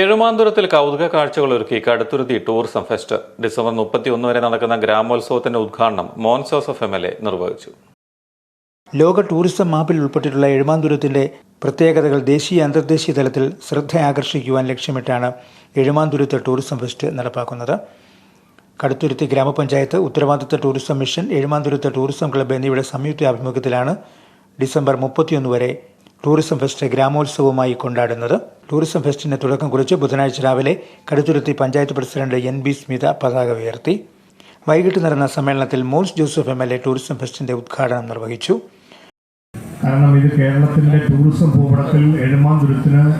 എഴുമാന്തുരത്തിൽ കൗതുക കാഴ്ചകളൊരുക്കി Kaduthuruthy tourism fest. December മുപ്പത്തിയൊന്ന് വരെ നടക്കുന്ന ഗ്രാമോത്സവത്തിന്റെ ഉദ്ഘാടനം മോൻ ജോസഫ് എം എൽ എ നിർവഹിച്ചു. ലോക ടൂറിസം മാപ്പിൽ ഉൾപ്പെട്ടിട്ടുള്ള എഴുമാന്തുരത്തിന്റെ പ്രത്യേകതകൾ ദേശീയ അന്തർദേശീയ തലത്തിൽ ശ്രദ്ധ ആകർഷിക്കുവാൻ ലക്ഷ്യമിട്ടാണ് എഴുമാന്തുരത്ത് ടൂറിസം ഫെസ്റ്റ് നടപ്പാക്കുന്നത്. കടുത്തുരുത്തി ഗ്രാമപഞ്ചായത്ത് ഉത്തരവാദിത്ത tourism mission Ezhumanthuruth tourism club എന്നിവയുടെ സംയുക്ത ആഭിമുഖ്യത്തിലാണ് ഡിസംബർ മുപ്പത്തിയൊന്ന് വരെ ടൂറിസം ഫെസ്റ്റ് ഗ്രാമോത്സവമായി കൊണ്ടാടുന്നത്. ടൂറിസം ഫെസ്റ്റിന് തുടക്കം കുറിച്ച് ബുധനാഴ്ച രാവിലെ Kaduthuruthy panchayat president N B Smitha പതാക ഉയർത്തി. വൈകിട്ട് നടന്ന സമ്മേളനത്തിൽ Mons Joseph M L A tourism ഫെസ്റ്റിന്റെ ഉദ്ഘാടനം നിർവഹിച്ചു. കാരണം ഇത് കേരളത്തിന്റെ ടൂറിസം ഭൂപടത്തിൽ എഴുമാന്തുരത്തിന്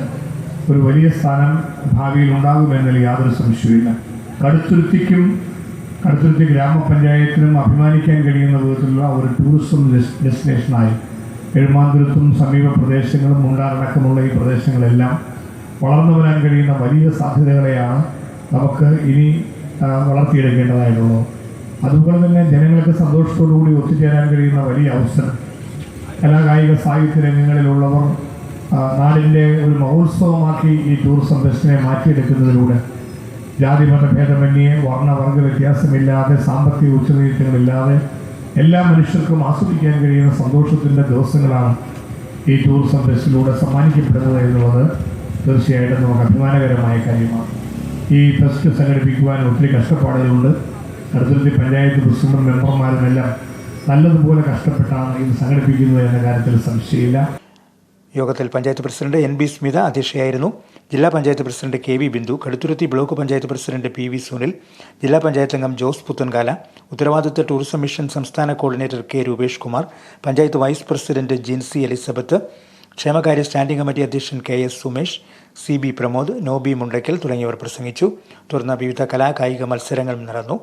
ഒരു വലിയ സ്ഥാനം ഭാവിയിൽ ഉണ്ടാകുമെന്നതിൽ യാതൊരു സംശയവുമില്ല. കടുത്തുരുത്തിക്കും കടുത്തുരുത്തി ഗ്രാമപഞ്ചായത്തിനും അഭിമാനിക്കാൻ കഴിയുന്ന വിധത്തിലുള്ള ഒരു ടൂറിസം ഡെസ്- ഡെസ്റ്റിനേഷനായി എഴുമാന്തുരത്തും സമീപ പ്രദേശങ്ങളും ഉണ്ടാറടക്കമുള്ള ഈ പ്രദേശങ്ങളെല്ലാം വളർന്നു വരാൻ കഴിയുന്ന വലിയ സാധ്യതകളെയാണ് നമുക്ക് ഇനി വളർത്തിയെടുക്കേണ്ടതായിട്ടുള്ളത്. അതുപോലെ തന്നെ ജനങ്ങൾക്ക് സന്തോഷത്തോടു കൂടി ഒത്തുചേരാൻ കഴിയുന്ന വലിയ അവസരം. കലാകായിക സാഹിത്യ രംഗങ്ങളിലുള്ളവർ നാടിന്റെ ഒരു മഹോത്സവമാക്കി ഈ ടൂറിസം ബസ്സിനെ മാറ്റിയെടുക്കുന്നതിലൂടെ ജാതിമത ഭേദമന്യേ വർണവർഗ വ്യത്യാസമില്ലാതെ സാമ്പത്തിക ഉച്ചനീചങ്ങളില്ലാതെ എല്ലാ മനുഷ്യർക്കും ആസ്വദിക്കാൻ കഴിയുന്ന സന്തോഷത്തിന്റെ ദിവസങ്ങളാണ് ഈ ടൂറിസം ബസ്സിലൂടെ സമ്മാനിക്കപ്പെടുന്നത് എന്നുള്ളത് തീർച്ചയായിട്ടും നമുക്ക് അഭിമാനകരമായ കാര്യമാണ്. ഈ ഫെസ്റ്റ് സംഘടിപ്പിക്കുവാൻ ഒത്തിരി കഷ്ടപ്പാടുകളുണ്ട്. അടുത്തുരുത്തി പഞ്ചായത്ത് പ്രസിഡന്റും മെമ്പർമാരുമെല്ലാം നല്ലതുപോലെ കഷ്ടപ്പെട്ടാണ് ഇത് സംഘടിപ്പിക്കുന്നത് എന്ന കാര്യത്തിൽ സംശയമില്ല. യോഗത്തിൽ panchayat president N B Smitha അധ്യക്ഷയായിരുന്നു. ജില്ലാ panchayat president K V Bindu Kaduthuruthy block panchayat president P V Sunil ജില്ലാ പഞ്ചായത്ത് അംഗം ജോസ് പുത്തൻകാല ഉത്തരവാദിത്ത ടൂറിസം മിഷൻ സംസ്ഥാന coordinator K Rupesh Kumar panchayat vice president Jincy Elizabeth ക്ഷേമകാര്യ സ്റ്റാൻഡിംഗ് കമ്മിറ്റി അധ്യക്ഷൻ K S Sumesh C B Pramod Nobi Mundackal തുടങ്ങിയവർ പ്രസംഗിച്ചു. തുടർന്ന് വിവിധ കലാകായിക മത്സരങ്ങളും നടന്നു.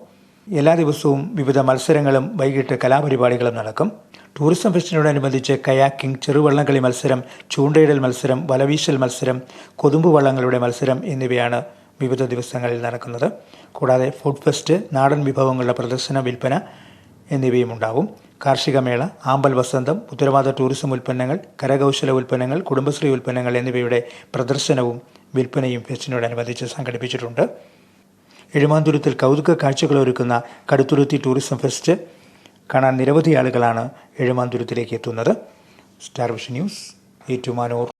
എല്ലാ ദിവസവും വിവിധ മത്സരങ്ങളും വൈകിട്ട് കലാപരിപാടികളും നടക്കും. ടൂറിസം ഫെസ്റ്റിനോടനുബന്ധിച്ച് കയാക്കിംഗ് ചെറുവള്ളംകളി മത്സരം ചൂണ്ടയിടൽ മത്സരം വലവീശൽ മത്സരം കൊതുമ്പ് വള്ളങ്ങളുടെ മത്സരം എന്നിവയാണ് വിവിധ ദിവസങ്ങളിൽ നടക്കുന്നത്. കൂടാതെ ഫുഡ് ഫെസ്റ്റ് നാടൻ വിഭവങ്ങളുടെ പ്രദർശന വിൽപ്പന എന്നിവയും ഉണ്ടാവും കാർഷിക മേള ആമ്പൽ വസന്തം ഉത്തരവാദ ടൂറിസം ഉൽപ്പന്നങ്ങൾ കരകൗശല ഉൽപ്പന്നങ്ങൾ കുടുംബശ്രീ ഉൽപ്പന്നങ്ങൾ എന്നിവയുടെ പ്രദർശനവും വിൽപ്പനയും ഫെസ്റ്റിനോടനുബന്ധിച്ച് സംഘടിപ്പിച്ചിട്ടുണ്ട്. എഴുമാന്തുരത്തിൽ കൗതുക കാഴ്ചകൾ ഒരുക്കുന്ന കടുത്തുരുത്തി ടൂറിസം ഫെസ്റ്റ് കാണാൻ നിരവധി ആളുകളാണ് എഴുമാന്തുരത്തിലേക്ക് എത്തുന്നത്. Star vision news Ettumanoor.